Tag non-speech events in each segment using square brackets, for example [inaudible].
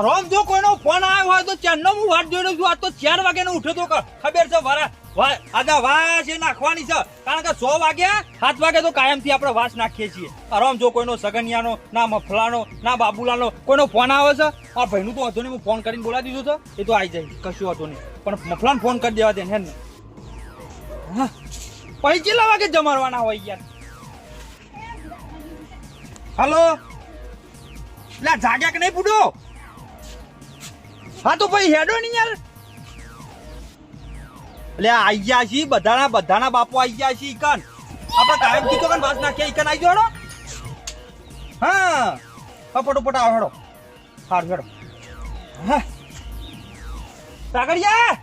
રોમ જો કોઈનો ફોન આવ્યો હોય તો ચારનો હું વાટ જોઈ રહ્યો છું. આ તો ચાર વાગે નો ઉઠ્યો તો ખબર છે વારા આદા વાસ એ નાખવાની છે. કારણ કે સો વાગ્યા સાત વાગે તો કાયમથી આપણે વાસ નાખીએ છીએ. આરામ જો કોઈનો સગનિયાનો, ના મફલાનો, ના બાબુલાનો કોઈનો ફોન આવે છે, આ ભાઈનું તો વાંધો નહીં, હું ફોન કરીને બોલાવી દીધો છે, એ તો આવી જાય, કશું વાંધો નહીં. પણ મફલાને ફોન કરી દેવા દે ને હેને. હા. પછી કેટલા વાગે જમાડવાના હોય યાર? હલો? લા, જાગ્યા કે નહીં બુડો? હા, તો ભાઈ હેડો નહીં યાર. એટલે આઈ ગયા છી બધાના બધાના બાપો આઈ ગયા છી ઈકન. આપણે કાયમ કીધો કન વાસ નાખે ઈકન આઈ ગયો હા. હા ફટોફટ આવો હેડો. સારું હેડો. હા. કાગડિયા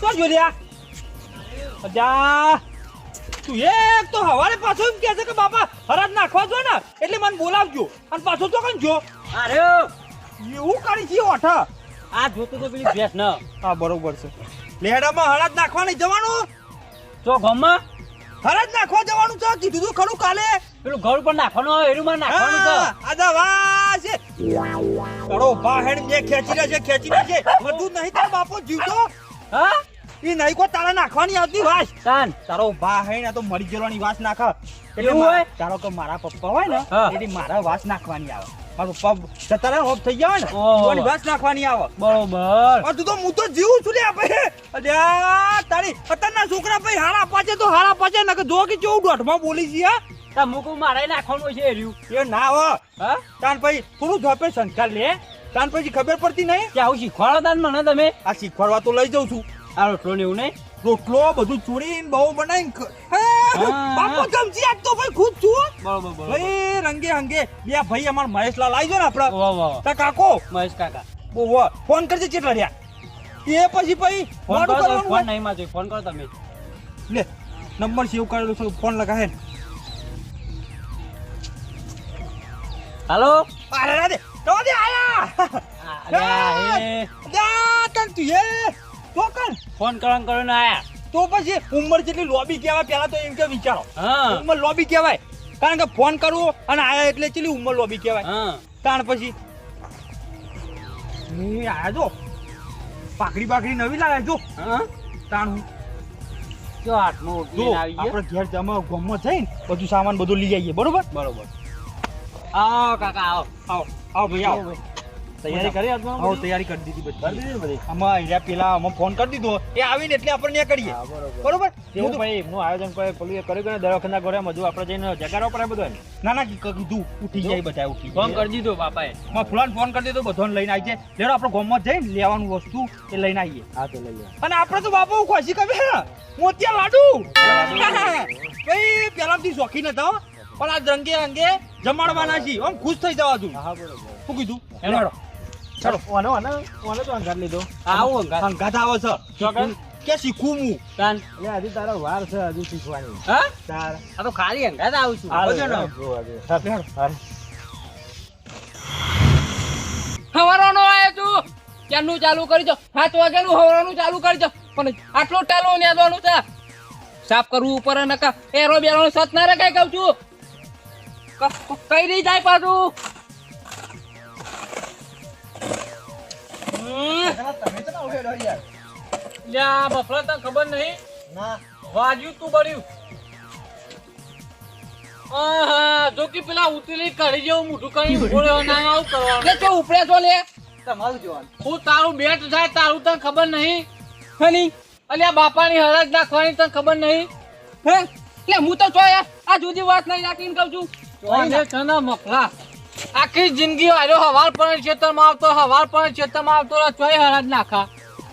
શું જોડ્યા અજા! તું એક તો હવારે પાછો એમ કહે છે કે બાપા હરાજ નાખવા જો ને એટલે મને બોલાવજો. અને પાછો તો કઈ જો? અરે! એવું કરી છે ઓઠા. આ જોતો તો પેલી ભેસ ન. હા બરોબર છે. લેડામાં હળદ નાખવા નહીં જવાનું? તો ગમમાં? હળદ નાખવા જવાનું છે? કીધું તું ખરું કાલે? પેલું ઘર પર નાખવાનું એનું નાખવાનું છે. આદા વાસ તારો બાહેડ ને ખેંચી રહે છે ખેંચી રહે છે બધું નહીં તો બાપો જીવતો હા? એ નહીં કો તારા નાખવાની આવતી વાસ. તાન. તારો બાહેડ આ તો મરી જવાની વાસ નાખા. એવું હોય? તારો કે મારા પપ્પા હોય ને. એટલે મારા વાસ નાખવાની આવે. મારા પગ સતારા હોપ થઈ ગયા ને. એની વાસ નાખવાની આવો. બરોબર. તું તો હું તો જીવું છું લે આપણે. અલ્યા તારી અત્યારના છોકરા ભાઈ હારા પાછે તો હારા પાછે નકર જો કે ચૌદ દોઢમાં બોલી છે તા મુકુ મારે નાખવાનું છે એર્યું. એ ના હો. હા? તાન ભાઈ થોડું ધોપે સંસ્કાર લે. તાન પછી ખબર પડતી નહીં? કે આવું શીખવાડો તાન મને તમે. આ શીખવાડવા તો લઈ જાઉં છું. આ રોટલો ને એવું નહીં? રોટલો બધું ચોરીને બહુ બનાવીને બાપો ગમજી આજ તો ભાઈ ખુદ છું ભાઈ રંગે હંગે. બે ભાઈ અમાર મહેશલાલ આવી ને આપડા તા કાકો. મહેશ કાકા. બહુ. ફોન કરજે ચેટલા રહ્યા. એ પછી ભાઈ ફોન કરો ફોન નહીં માં ફોન કરો તમે. લે નંબર સેવ કરેલો છે ફોન લગાવે ને. હાલો? અરે રાધે તો દે આયા. અરે દા તન તું એ તો કર. ફોન કરીને આયા. તો પછી ઉંમર જેટલી લોબી કહેવાય પહેલા તો એમ કે વિચારો. હા. ઉંમર લોબી કહેવાય. કારણ કે ફોન કરવો અને આયા એટલે ચેલી ઉંમર લોબી કહેવાય. તાણ પછી એ આયા જો. પાકડી પાકડી નવી લાગે જો. હા. તાણ જો ગયો. આપણે ઘેર જમા ગમમાં જઈને બધું સામાન બધું લઈ આવીએ બરોબર? બરોબર. આવો કાકા આવો. આવો આવો ભાઈ આવો. તૈયારી કરી આજમાં હા તૈયારી કરી દીધી બધી. કરી દીધી બધી? આમાં અહીંયા પેલા આમાં ફોન કરી દીધો. એ આવીને એટલે આપણે ત્યાં કરીએ. બરોબર. હું ભાઈ એમનું આયોજન કોઈ પેલું એ કર્યું કે દર વખતના ઘરે મજુ આપણે જઈને જગાડવા પડે બધો એમ? ના ના કીધું ઉઠી જાય બધા ઉઠી ફોન કરી દીધો બાપાએ. માં ફૂલાન ફોન કરી દીધો બધાને લઈને આવી જાય. લેડો આપણે ગામમાં જઈને લેવાનું વસ્તુ એ લઈને આવીએ હા તો લઈ અને આપણે તો બાપુ ખુશી કબે મોતિયા લાડુ. [laughs] ભાઈ પેલાથી શોખીન હતા. પણ આ રંગે અંગે જમાડવાના છીએ. આમ ખુશ થઈ જવા છું હા બરોબર. શું કીધું? ચાલો. ઓને ઓને ઓને તો અંગાત લીધો. આવું અંગાત. અંગાત આવે છે. ચોકન? કે શીખું હું તાન. એટલે હજી તારો વાર છે હજી શીખવાની. હા? તાર. આ તો ખાલી અંગાત આવું છું. આવે છે ને? હવારોનો આયો તું ક્યારનું ચાલુ કરી સાત વાગ્યાનું હવારોનું ચાલુ કરી પણ આટલો ટાલો નેદવાનું છે. સાફ કરવું ઉપર નકા એરો બેરો સત ના રે કઈ કહું છું. કઈ રહી જાય પાછું. લ્યા બફલા તને ખબર નહીં? ના. વાજ્યું તું બળ્યું. આહા, જો કે પેલા ઉતરી કાઢી જેવું મોઢું કરી ઊભો ના આવું કરવાનું. લે તો ઉપડે તો લે. તમારું જોવાનું. હું તારું બેટ થાય તારું તને ખબર નહીં? હની. અલ્યા બાપાની હરજ નાખવાની તને ખબર નહીં? હે? એટલે હું તો ચોયા આ જુદી વાત નહીં રાખીને કહું છું. મફલા. આખી જિંદગી આવ્યો હવાર પણ ખેતરમાં આવતો હવાર પણ ખેતરમાં આવતો ચોય હરજ નાખા.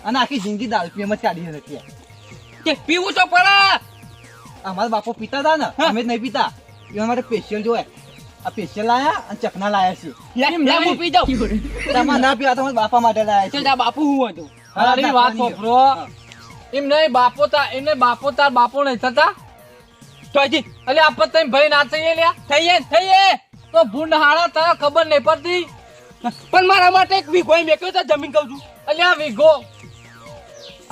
અને આખી જિંદગી દાલ પીવામાં જ કાઢી હતી કે પીવું તો પડે. અમારા બાપો પીતા હતા ને અમે જ નહીં પીતા. એના માટે સ્પેશિયલ જોયે આ સ્પેશિયલ લાયા અને ચકના લાયા છે. હું પી જાઉં. તમાર ના પીવા તમારા બાપા માટે લાયા છે. બાપુ હું હતો. અરે વાત નાખવાની. એમ નહીં બાપો તા એમને બાપો તાર બાપો નહીં થતા. તો હજી અલે આપત તમે ભાઈ ના થઈએ લ્યા. થઈએ થઈએ. તો ભૂંડ હારા તને ખબર નહીં પડતી? પણ મારા માટે એક વીઘો મેક્યો છે જમીન કહું છું. અલ્યા વીઘો.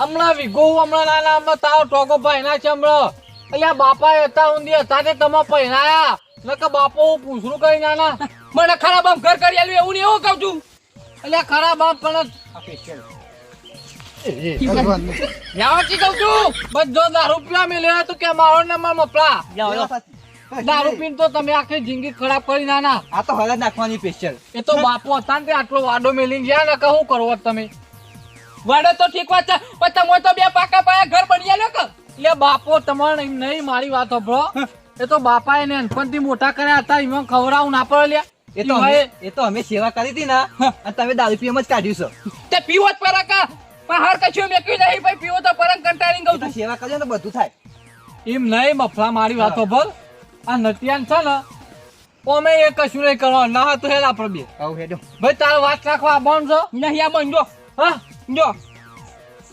હમણાં વિગો હમણાં નાના હમણાં તારો ટોકો પહેના છે હમણાં. અલ્યા બાપા હતા ઊંધી હતા તે તમે પહેનાયા નકર બાપો હું પૂછરું કરી નાના મને ખરાબ આમ ઘર કરી આલ્યું, એવું ને એવું કહું છું. અલ્યા ખરાબ આમ પણ special. કહું છું, બધો દારૂ પીવા મેલ્યો તો કે મારો ને મારો મપલા. દારૂ પીન તો તમે આખી જિંદગી ખરાબ કરી નાના. આ તો હળદ નાખવાની સ્પેશિયલ એ તો બાપો હતા ને આટલો વાડો મેલીને ગયા ને કહું કરો તમે? વાડો તો ઠીક વાત છે પણ તમે તો બે પાકા પાયા ઘર બની કે? એટલે બાપો તમારે એમ નહીં મારી વાત સાંભળો. એ તો બાપાએ નાનપણથી મોટા કર્યા હતા એમાં ખવડાવું ના પડે લ્યા. એ તો અમે એ તો અમે સેવા કરી હતી ના અને તમે દારૂ પીએમ જ કાઢ્યું છે. તે પીવો જ પરાકા પણ હાર કશું મેક્યું નહીં ભાઈ પીવો તો પરમ કંટાળીને તો છું સેવા કરજો ને બધું થાય. એમ નહીં મફલા મારી વાતો સાંભળ. આ નટિયાન છે ને ઓમે એ કશું નહીં કરવા ના તો હેલ આપણે બે આવું હેડો ભાઈ તારે વાત રાખવા આવવાનું છો નહીં આ જો હા જો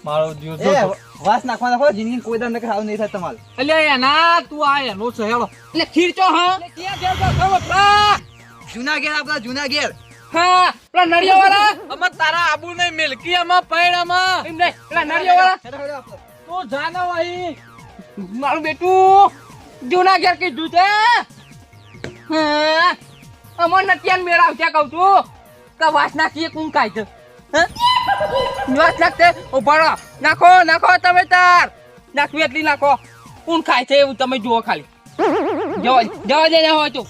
મારો જીવ જો વાસ નાખવા નાખો જિંદગી કોઈ દર આવ નહીં થાય તમારે એટલે એના તું આ એનો છે હેડો એટલે ખીરચો હા ક્યાં ઘેર જો ખરો જૂના ઘેર આપડા જૂના ઘેર હા પેલા નળિયા વાળા અમે તારા આબુ નહીં મિલકી અમે પૈણ અમે એમ નહીં પેલા નળિયા વાળા. તું જાનો અહીં મારું બેટું જૂના ઘેર કીધું છે અમર નટિયાન મેળાવ છે કહું છું. કે વાસ નાખીએ કું કાય? વાસ નાખતે ઊભા રહો નાખો નાખો તમે તાર. નાખવી એટલી નાખો. કું ખાય છે એવું તમે જુઓ ખાલી. જવા જવા દે હોય તો.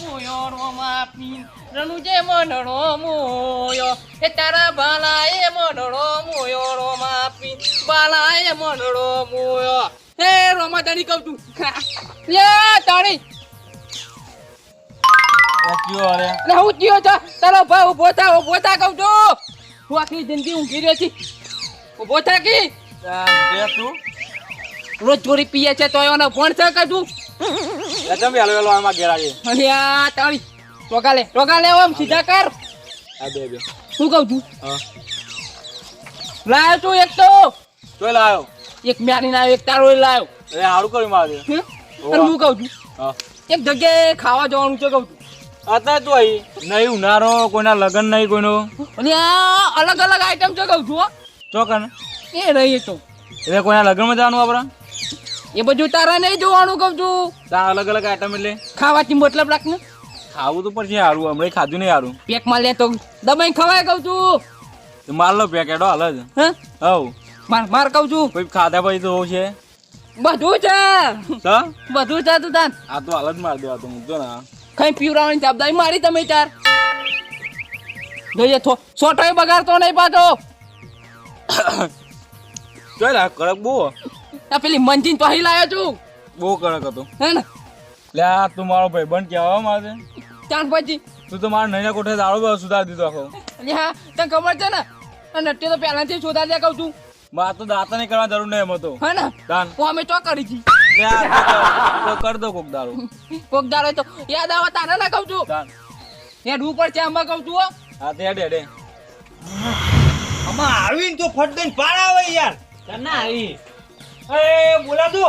મોયો રોમાપી રણુજે મનડો મોયો. એ તારા બાલાએ મનડો મોયો રોમાપી બાલાએ મનડો મોયો. હે રોમા તારી કહું છું. લે તારી એટલે હું થયો છો. તારો ભાઈ ઊભો થા ઊભો થા કહું છું. હું આખી જિંદગી ઊંઘી રહ્યો છી. ઊભો થા કી. રોજ ચોરી પીએ છે તો એવાનો ફોન છે કશું અને આ તારી ટોકા લે ટોકા લે આમ સીધા કર શું કહું છું? લાયો તું એક તો. એક મ્યાની ના એક તારો લાયો. હમ? અને હું? કહું છું? હા. એક જગ્યાએ ખાવા જવાનું છે કહું છું. અત્યારે તું અહીં નહીં ઉનાળો કોઈના લગન નહીં કોઈનો. અને આ અલગ અલગ આઈટમ છે કહું છું હો. ચોકન એ રહી તો. એટલે કોઈના લગનમાં જવાનું આપણે? એ બધું તારા નહીં જોવાનું કહું છું. અલગ અલગ આઈટમ એટલે? ખાવાથી મતલબ રાખ ને. ખાવું તો પડશે સારું હમણાં ખાધું નહીં સારું પેકમાં લે તો દબાઈ ખવાય કહું છું. માર લો પેકેટો હાલ જ. હા? હવ. માર માર કહું છું. કોઈ ખાધા પછી તો છે. બધું છે. બધું છે તું તાન. આ તો હાલ જ માર દેવા તો મૂકજો ના. કઈ પીવરાવાની જવાબદારી મારી તમે ચાર. જોઈએ થો સોટોય બગાડતો નહીં પાછો. [coughs] ચાલ આ કડક બહુ. આ પેલી મંજીન તો લાયો છું. બહુ કડક હતો. હે ને? લે તું મારો ભાઈ ભાઈબંધ કહેવા મારે. ચાંદ પછી તું તો મારા નૈના કોઠે દાડો સુધારી દીધો આખો. હા તને ખબર છે ને? આ નટ્ટી તો પહેલાથી સુધારી દે કહું છું. મારે તો દાંતા નહીં કરવા જરૂર નહીં એમ હતો. હે ને? દાન. હું અમે તો કરી છી. કર દો કોક દાડો. કોક દાડો તો યાદ આવે તારે ના કહું છું. દાન. હેડ ઉપર છે આમાં કહું છું હો. હા તે હેડે હેડે. આમાં આવીને તો ફટ દઈને પાર આવે યાર. ના આવી. એ બોલા તો.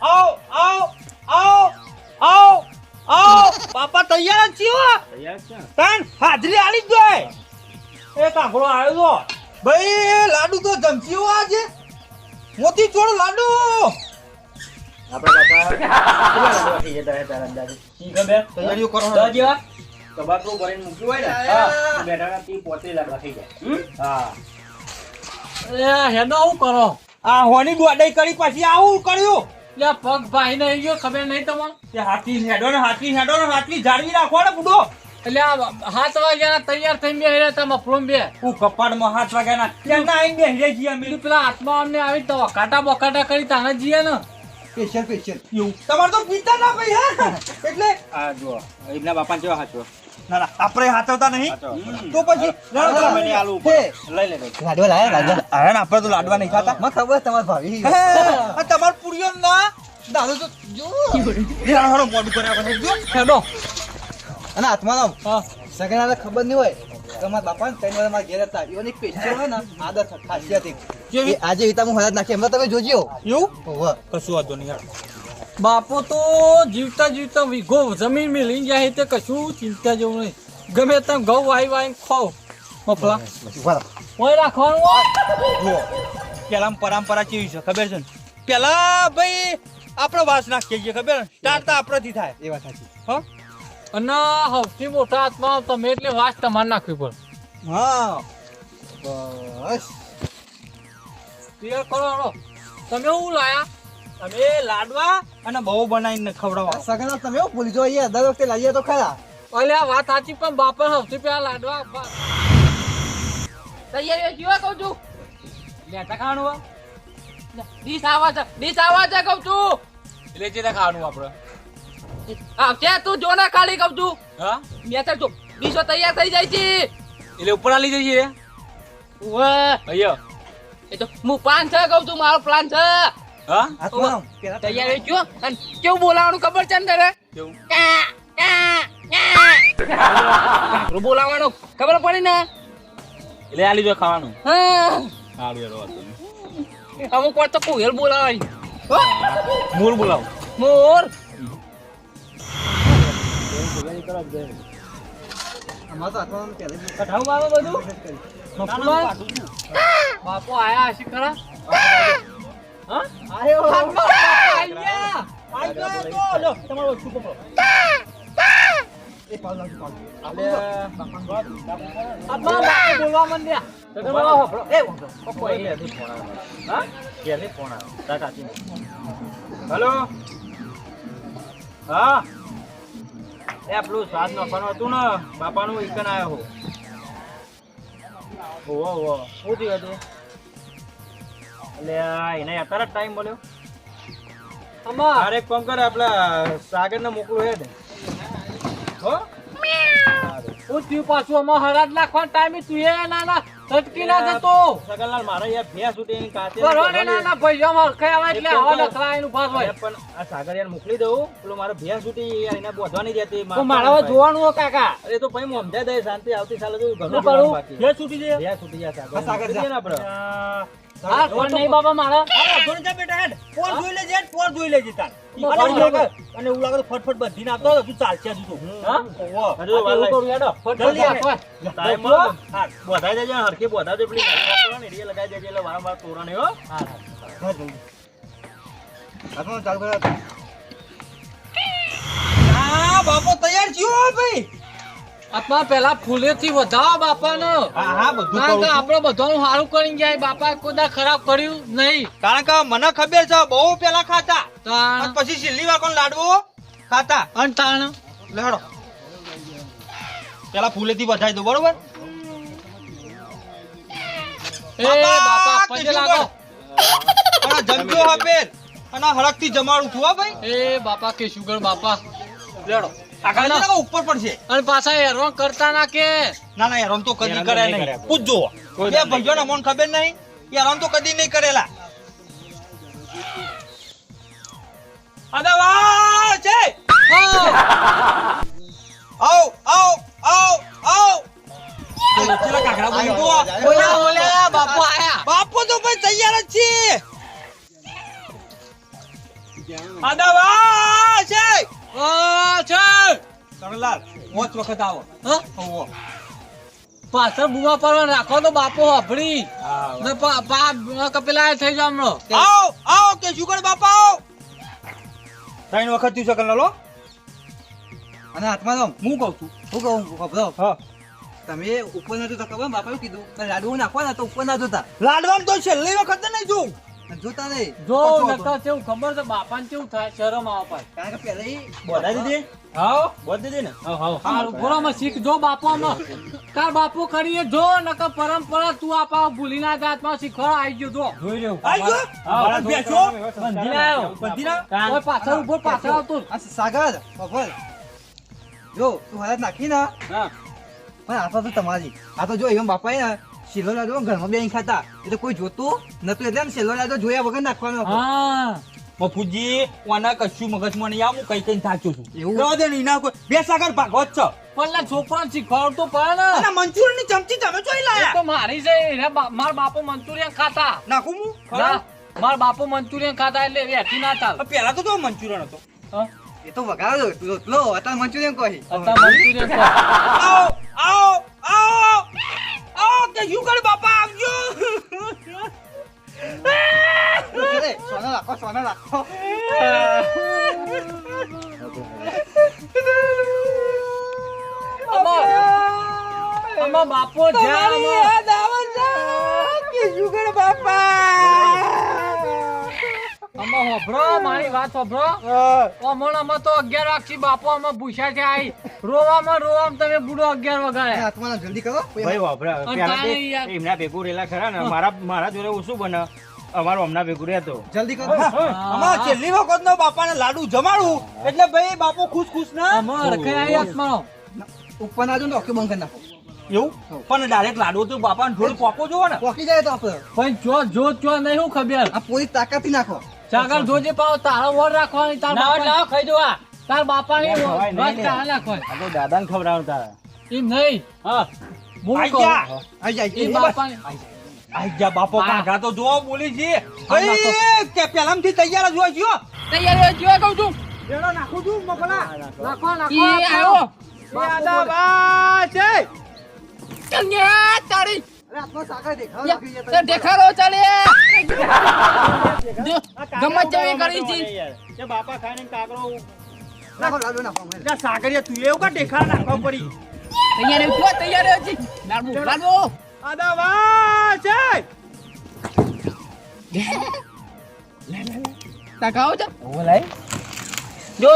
આવ આવ આવ આવ. આવ પાપા તૈયાર જ છીએ તાન હાજરી આલી જ જોય. એ કાંકડો આવ્યો તો ભાઈ લાડુ તો જમશીઓ આજે. મોતી ચોર લાડુ. તૈયારીઓ કરો અરે હેનો હું કરો? આ હોની દોડાઈ કરી પછી આવું કર્યું. લે પગ ભાઈ ને ગયો ખબર નહીં તમને? તે હાથી હેડો ને હાથી હેડો ને હાથી જાળવી રાખો ને બુડો. એટલે આ હાથ વાગ્યા તૈયાર થઈને બે રહ્યા તમે ફ્રોમ બે. હું કપાળમાં હાથ વાગ્યાના ત્યાંના આઈને બેહી છીએ અમે. પેલું પેલા હાથમાં અમને આવી તો કાટા બકાટા કરી તાને જઈએ ને. સ્પેશિયલ સ્પેશિયલ એવું. તમારે તો પીતા ના ભાઈ હા? એટલે આ જો એમના બાપા જેવા હાચો ના ના આપણે હાથવતા નહીં. તો પછી ના, ના, મને ના. આલુ હે, લઈ લે લાડવા લાયા લાડવા? અરે આપણે તો લાડવા નહીં ખાતા. મને ખબર તમારા ભાભી. હે, આ તમાર પુરિયો ના દાદો તો જો. હેરાન હેરાન મોઢું કર્યા પછી જો. હેડો અને હાથમાં હા. સગન ખબર નહીં હોય તમારા બાપા ને ત્રણ મારા ઘેર હતા. એવાની હોય ને આદત ખાસિયત આજે વિતા હું હરાજ નાખી. એમને તમે જોજો. એવું. કશું વાંધો નહીં યાર બાપો તો જીવતા જીવતા વીઘો જમીન મિલી જાય તે કશું ચિંતા જેવું નહીં. ગમે તેમ ઘઉં વાઈ વાઈ ખાવ મફલા. ઓય રાખવાનું. જુઓ પેલા પરંપરા કેવી છે ખબર છે ને? પેલા ભાઈ આપણે વાસ નાખીએ છીએ ખબર સ્ટાર્ટ તો આપણેથી થાય. એ વાત સાચી. હ? અને સૌથી મોટા હાથમાં તમે એટલે વાસ તમારે નાખવી પડે. હા. બસ. ક્લિયર કરો તમે શું લાયા? અમે લાડવા અને બહુ બનાવીને આ ખવડાવવા સગના તમે ભૂલજો અહીંયા. દર વખતે લાવીએ તો ખરા. ઓલે આ વાત સાચી પણ બાપા સૌથી પહેલા લાડવા બા- તૈયારી જીવા કહું છું. લેતા ખાવાનું? ડીશ આવા છે ડીશ આવા છે કહું છું. એટલે જે ખાવાનું આપણે આવશે તું જો ના ખાલી કહું છું. હા? મેં તો જો ડીશો તૈયાર થઈ જાય છે. એટલે ઉપર આલી જઈએ વાહ અહીંયા. એ તો હું પ્લાન છે કહું છું મારો પ્લાન છે. તૈયારી જો અને કેવું બોલાવાનું ખબર છે ને તારે કેવું બોલાવાનું ખબર પડી ને એટલે આલી જો ખાવાનું હા સારું વાંધો નહીં અમુક વાર તો કોયલ બોલાવાની મોર બોલાવો મોર બાપો આયા હશે ખરા હેલો હા? એ પેલું સ્વાદ નાખવાનું હતું ને, બાપાનું ઇકન આવ્યો હો. ઓહો ઓહો. શું થયું હતું? એટલે એને અત્યારે જ ટાઈમ મળ્યો. અમાર અરે કોમ કરે આપલા સાગર ને મોકલું હે ને. હો? હું તું પાછું અમાર હરાજ નાખવાનો ટાઈમે તું એ ના ના સટકી ના જતો સગનલાલ મારે યાર ભેસ ઉઠી એની કાતે બરો ને ના ના ભાઈ અમાર ખાઈ આવે એટલે આવા નખરા એનું ભાગ હોય. પણ આ સાગર યાર મોકલી દઉં પેલું મારે ભેસ ઉઠી યાર એને બોધવા નહીં દેતી તો મારા જોવાનું હો કાકા. અરે તો પછી સમજાય દે શાંતિ આવતી સાલે તો ઘણું. ભેંસ છૂટી જાય? ભેસ ઉઠી જાય સાગર. સાગર જાય ને આપણે. હા કોણ નહીં બાબા મારા ફોન જોઈ લેજે ફોન જોઈ લેજે તાર અને એવું લાગે અને એવું લાગે તો ફટફટ બધીને આપતો હતો, તું ચાલશે હજુ તો. હા? ઓહો. આ તો કરું હેડો. જલ્દી ફટફટ ટાઈમ હા, બોધાઈ દેજે હરખી બોધાઈ દે, પેલી ગાડી લગાઈ દેજે, એટલે વારંવાર તોરણે, હો. હા, જલ્દી. હાથમાં ચાલુ કરો. હા, બાપો તૈયાર થયો હો ભાઈ આપણા પેલા ફૂલેથી વધાવો બાપાનો. હા હા કારણ કે છું. બધાનું સારું કરી જાય બાપા કોદા ખરાબ કર્યું નહીં. કારણ કે મને ખબર છે બહુ પેલા ખાતા. પછી છેલ્લી વાર કોણ લાડવો ખાતા. અને તાણ. લડો. પેલા ફૂલેથી વધાઈ દો બરોબર? એ બાપા પગે લાગો. અને જમજો હપેર અને હળકથી જમાડું છું હા ભાઈ. એ બાપા કે શુગર બાપા. લેડો. ના ઉપર પડશે અને પાછા હેરવાન કરતા ના કે. ના ના યાર તો કદી કરાય નહીં પૂછજો. બે ભાઈઓને મને ખબર નહીં? યાર તો કદી નહીં કરેલા. અરે છે. આવ આવ આવ આવ. પેલા કાકડા બોલી તો આ. ઓલા ઓલા બાપુ તો ભાઈ તૈયાર જ છે. અરે છે. ઓ છે! વખત આવો. હા? પાછળ બુવા પરવા રાખો તો બાપો હફડી પેલા થઈ જાવ હમણો. આવો આવો કે શુગર બાપા આવો. ત્રણ વખત થયું છે કલ્લાલો અને હાથમાં તો હું કહું છું. હું કહું ખબર હા. તમે ઉપર ના તો ખબર બાપા કીધું લાડુ નાખવાના તો ઉપર ના જોતા. લાડવા તો છેલ્લી વખત નહીં જોઉં. જોતા નહીં. જો નકા છે હું ખબર છે બાપાને કેવું થાય શરમ આવે પાછી કારણ કે પહેલા ઈ બોધા દીધી? હાવ બોલ દીધી ને? હારું બોલોમાં શીખ જો બાપોમાં તાર બાપો કરીએ જો નકા પરંપરા તું આપા ભૂલી ના જાતમાં શીખવા આવી ગયો જો. જોઈ રહ્યો આઈ ગયો? મારા બેસો બંધી આવ્યો બંધી ના ઓય પાછળ ઊભો પાછળ આવતો. સાગર બફર જો તું હાલત નાખી ના. હા. પણ આ તો તમારી. આ તો જો એમ બાપા ને લાડો ઘરમાં બેન ખાતા. એટલે કોઈ જોતું નતું. એટલે ને લાડો જોયા વગર નાખવાનો. હા. મફુજી ઓના કશું મગજમાં નહીં આવું કઈ કઈ થાચું છું. એવું? દે નહીં કોઈ બે સાગર ભાગવત છે. પણ લે છોકરો શીખવાડતો પણ. પડે અને મંચુરિયનની ચમચી તમે જોઈ લાયા તો મારી છે. માર બાપો મંચુરિયન ખાતા. નાખું હું? માર બાપો મંચુરિયન ખાતા એટલે વેઠી ના ચાલ પેલા તો તો મંચુરિયન હતો? એ તો વગાડો રોટલો અત્યારે મંચુરિયન કહી અત્યારે મંચુરિયન આવો આવો આવો. કે કરે બાપા? આવજો. સોના રાખો સોના રાખો. બાપો. જ્યાં કે શું બાપા? આમાં હોભળો, મારી વાત હોભળો. અમણ આમાં તો અગિયાર વાગથી બાપો આમાં ભૂસ્યા છે આઈ. રોવામાં રોવામાં તમે બુડો અગિયાર વગાડે. હાથમાં જલ્દી કરો. ભાઈ વાપરા. અને પહેલા તારે તે યાર- એમના ભેગું રેલા ખરા ને મારા મારા જોડે ઓછું બને. અમારો હમણાં ભેગું રહેતો. જલ્દી કરો. અમાર છેલ્લી વખત નો બાપાને લાડુ જમાડું એટલે ભાઈ બાપો ખુશ ખુશ ના. આમાં કઈ આઈ ઉપર ના જો ને બંધ કરી નાખો. એવું? પણ ડાયરેક્ટ લાડુ તો બાપાને થોડું પોકો જોવો ને. પોકી જાય તો આપણે. પણ જો જો જો નહીં હું ખબર. આ પોલીસ તાકાતથી નાખો. ચાગર જોજે પાવ તારો વર રાખવાની તાર બાપા ખાઈ દો તાર બાપાની ના, બસ તારા. નાખવાની આ તો દાદાને ખવડાવ તારા. એમ નહીં. હા. હું આઈ જા. આઈ બાપા એ આઈ જા બાપો. કાકા તો જો બોલી છે. હા, કે પેલામથી તૈયાર જ હોય તૈયાર તૈયારી જોવા કહું છું. એનો નાખું છું મફલા. નાખો. ઈ આવ્યો દાદા છે કન્યા તારી તે દેખાડો ચાલે. ગમત જેવી કરી છે. બાપા ખાઈને કાકરો નાખો લાડુ નાખો જા સાગરિયા તું એવું કા દેખાડ નાખો પડી. તૈયારી જો તૈયારી હતી લાડુ લાડુ. આદા વાહ છે? તકાવો છે જો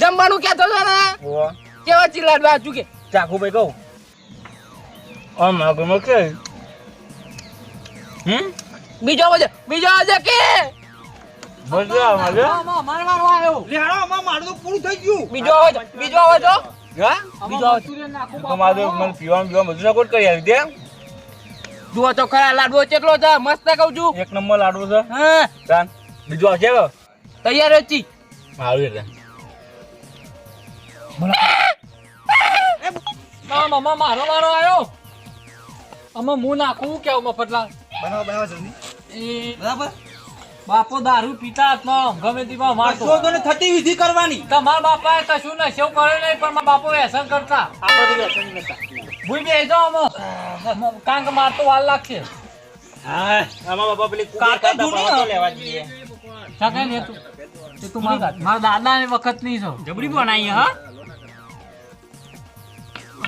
જમવાનું ક્યાં તો ને કેવા ચીલાડવા ચૂકે ચાકુ ભાઈ કહું. આ માગમાં કે હમ? બીજો આવે બીજો આવે કે. મજા આવે આમાં મારવાનો આવ્યો. લેડો માં મારું તો પૂરું થઈ ગયું. બીજો આવે બીજો આવે હા? બીજો મંચુરિયન નાખો તમારે મને પીવાનું પીવાનું બધું નકોટ કરી આવી દે જુઓ તો ખરા લાડવો કેટલો છે? મસ્ત કહું છું. એક નંબર લાડુ છે. હા. ચાલ બીજો આવશે તૈયાર હતી મારું એટલે આમાં મારો વારો આવ્યો. આમાં હું નાખું કેવું મફતલાલ? બનાવો બનાવો જલ્દી. બરાબર? બાપો દારૂ પીતા હાથમાં ગમે તેમાં મારતો. તો ને થતી વિધિ કરવાની. તમારા બાપાએ કશું નશો કર્યો નહીં પણ મારા બાપો વ્યસન કરતા. આપણે વ્યસન નતા. ભૂઈ બે જાઓ આમાં. કારણ મારતો વાર લાગશે. હા આમાં બાપા પેલી કાકા જૂની પાવા તો હે. લેવા જઈએ. ચાકે ને તું. એ તું મારા મારા દાદા ને વખત નહીં છો જબરી બનાવી હા?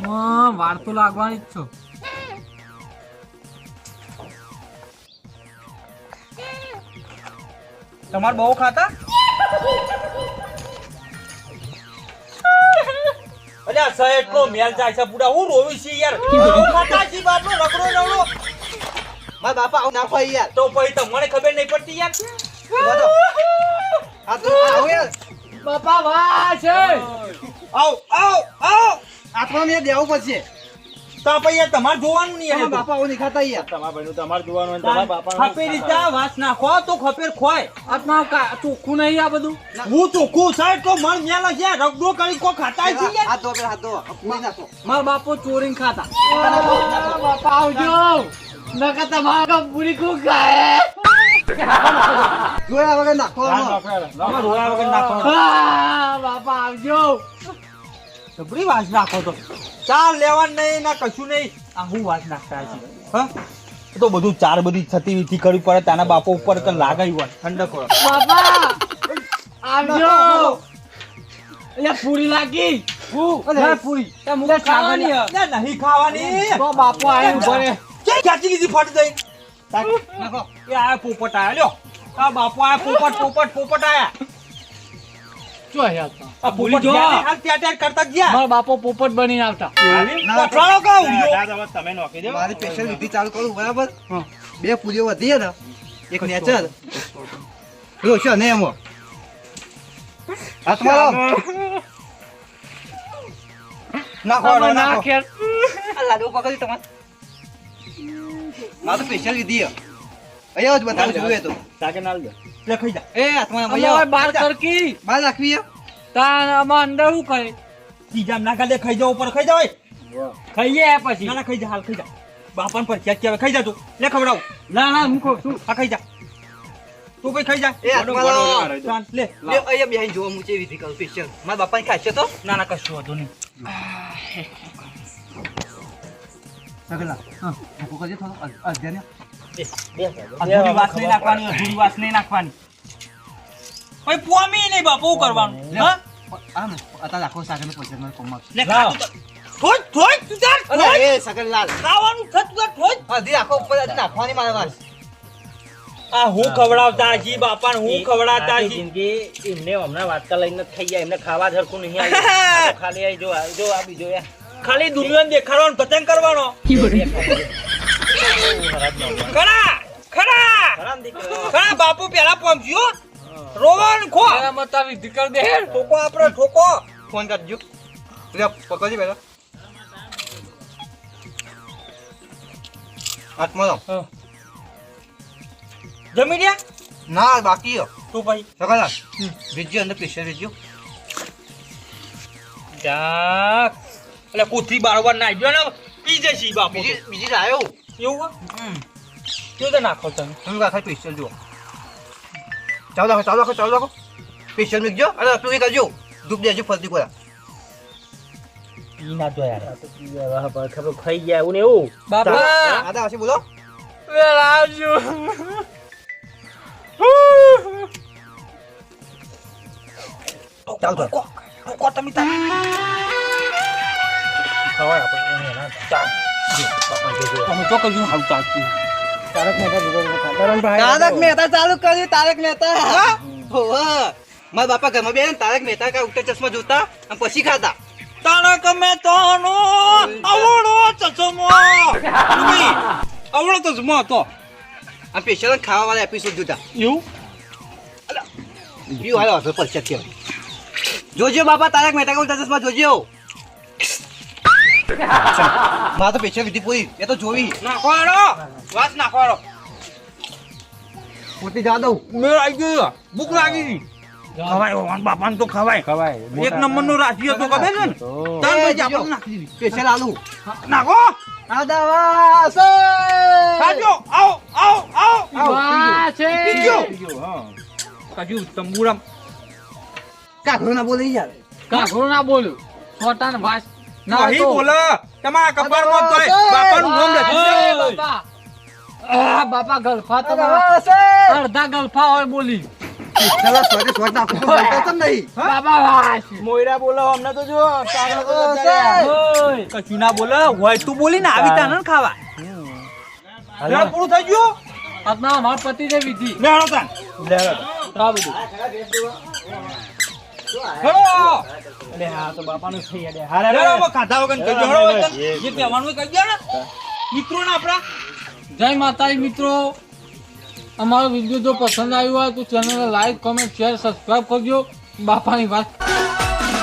હા, વાર તો લાગવાની જ છો. તમારે બહુ ખાતા? અલ્યા સર એટલો મેલ જાય છે પૂરા. હું રોવી છે યાર. ખાતા છી રગડો રગડો મારા બાપા આવું નાખો યાર. તો પછી તમને ખબર નહીં પડતી યાર. આ તો આવો યાર. બાપા વાહ છે. આવ આવ આવ. આત્મા મેં દેવું પડશે. તો પછી યાર તમારે જોવાનું નહીં યાર બાપા આવું નહીં યાર. તમારા ભાઈનું તમારે જોવાનું હોય તમારા બાપાનું ખપે રીતે વાસ નાખો. તો ખપેર ખોય. આત્મા ચોખ્ખું નહીં આ બધું? હું ચોખ્ખું સાહેબ તો મન મેલ છે. રગડો કરી કો ખાતા છે યાર હાથ ધો હાથ. ધો મારા બાપો ચોરીને ખાતા. બાપા આવજો. નકર તમારા પૂરી ખાય. જોયા નાખો વગર નાખો. બાપા આવજો. જબરી વાસ નાખો તો. ચાર લેવાનું નહીં ના કશું નહીં. આ હું વાસ નાખતા છે હા? તો બધું ચાર બધી થતી વિધિ કરવી પડે તાના બાપો ઉપર તો લાગાઈ હોય. ઠંડક હોય. બાપા આવ્યો એટલે પૂરી લાગી. પૂરી. ખાવાની નહીં ખાવાની. તો બાપો આવીને ઊભો ક્યાંથી લીધી ફટ દઈ? નાખો. એ આયા પોપટ આયા. આ બાપો આયા પોપટ પોપટ પોપટ આયા. ચો હે આ ભૂલી જો. હાલ ત્યાં ત્યાં કરતા ગયા? મારા બાપો પોપટ બનીને આવતા. પટવાળો કહું દાદા, તમે નોખી દો. મારી સ્પેશિયલ વિધિ ચાલુ કરું બરાબર? બે પૂરીઓ વધી ને એક નેચર. ને એમાં. હાથમાં નાખો નાખો. નાખ. યાર. આ લાડુ પકડી તમારે. મારું સ્પેશિયલ વિધિ અહીંયા જ બતાવું જોઈએ તો. તાકે નાલ દો. લે ખાઈ જા. એ અમે મજા. બાર કરકી રાખવી છે? તાન આમાં અંદર શું કહે બીજા નાખા લે ખાઈ જાવ ઉપર ખાઈ જાવ ખાઈએ પછી. ના ના ખાઈ જા હાલ ખાઈ જા. બાપાને પર ક્યાં ક્યાં ખાઈ જા તું. લે ખવડાવ. ના ના મૂકો શું આ ખાઈ જા. તું કઈ ખાઈ જા. એ આત્મા લે. લે, અહીંયા બેહી જો હું કેવી રીતે સ્પેશિયલ. મારા બાપાને ખાશે તો? ના ના કશું વાંધો નહીં. સગલા હા ભૂકો કરજે થોડો. અ- અધ્યાને. અધૂરી વાત નહીં નાખવાની અધૂરી વાત નહીં નાખવાની. ભાઈ પોમી નહીં બાપુ કરવાનું. હા? આ ને, અત્યારે આખો પૈસા મારે કોમમાં. લે થોડ થોડ તું અરે, એ સગનલાલ. ખાવાનું છે તું થોડ અડધી આખો ઉપર હજી નાખવાની મારે વાત. આ હું ખવડાવતા જી બાપા હું ખવડાવતા જી. જિંદગી એમને હમણાં વાટકા લઈને થઈ જાય એમને ખાવા જરખું નહીં [laughs] ખાલી આવી જો જો આ બીજો ખાલી દુનિયાને દેખાડવાનો પતંગ કરવાનો. ખરા ખરા. ખરા બાપુ પેલા પહોંચ્યો રોવાનું ખો. મત તારી દીકર દે ઠોકો આપણે ઠોકો. ફોન કરજો લે, પકડજો પેલા. હાથમાં લો. જમી રહ્યા ના બાકી હો તું ભાઈ? સગનલાલ, વીજજો અંદર special વીજજો. જા. એટલે કોથરી નાઈ નાખ્યો ને. પી જશી બાપુ. બીજી લાયો. એવું હો? કેવું તો નાખો તમે તમે આખા special જુઓ. ચાલુ રાખો ચાલુ રાખો ચાલુ રાખો સ્પેશિયલ મીકજો અને રસોઈ કરજો ધૂપ દેજો ફરતી કોરા ઈ ના તો યાર તો પીવા વાહ, પણ ખબર ખાઈ ગયા એવું ને એવું બાપા હશે બોલો વે ચાલ તો કો તમે તાર ખવાય આપણે ના ચાલ. તમે તો કહ્યું હાલ ચાલતું તારક મહેતા. તારક મહેતા ચાલુ કર્યું તારક મહેતા હોવા. મારા બાપા ઘરમાં બે તારક મહેતા કા ઉત્તર ચશ્મા જોતા અને પછી ખાતા તારક મહેતાનો અવળો ચશ્મો. અવળો ચશ્મો હતો. આ સ્પેશિયલ ખાવા વાળા એપિસોડ જોતા. એવું? પીવું હાલો હસો પરચેત કહેવાય જોજો બાપા તારક મહેતા કા ઉલ્ટા ચશ્મા જોજો મારા તો સ્પેશિયલ વિધિ પૂરી. એ તો જોવી. નાખવાનો. વાત નાખવાનો. પોતે જા દઉં. મેળ આવી ગયો ભૂખ લાગી ગઈ ખવાય ભગવાન બાપાને તો ખવાય. ખવાય. એક નંબર નો? ભાઈ આપણે નાખી દીધી. સ્પેશિયલ આલુ. નાખો. આદાવાસ ખાજો. આવો આવો આવો. વાહ છે. પીજો. કાજુ તંબુરામ. કાકરો ના બોલે યાર. કાકરો ના બોલ્યું છોટા ને ભાસ. ના નહીં તો બોલે. તમારા કપાળમાં તો બાપાનું નામ લખી દે. બાપા. આ બાપા ગલફા તમારા અડધા ગલફા હોય બોલી. ચલો સોરી સોરી નાખો બોલતા તો નહીં. બાબા વાસ મોયરા બોલો અમને તો જો તારા તો ઓય. કશું ના બોલે હોય તું બોલી ને આવી તાન ખાવા. લેણ પૂરું થઈ ગયું? આજના અમાર પતિ જે વિધિ. લે હળો તાન. આ બધું. હેલો. અલે હા તો બાપાનું થઈ ગયા હારે હેલો ખાધા વગર કહેજો હેલો હવે જે કહેવાનું હોય ને મિત્રો ને આપણા. જય માતાજી મિત્રો. અમારો વીડિયો જો પસંદ આવ્યો હોય તો ચેનલને લાઈક કોમેન્ટ શેર સબસ્ક્રાઇબ કરજો. બાપાની વાત.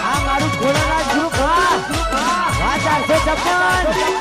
આ મારું ખોરાના ગ્રુપ હા વાત આવશે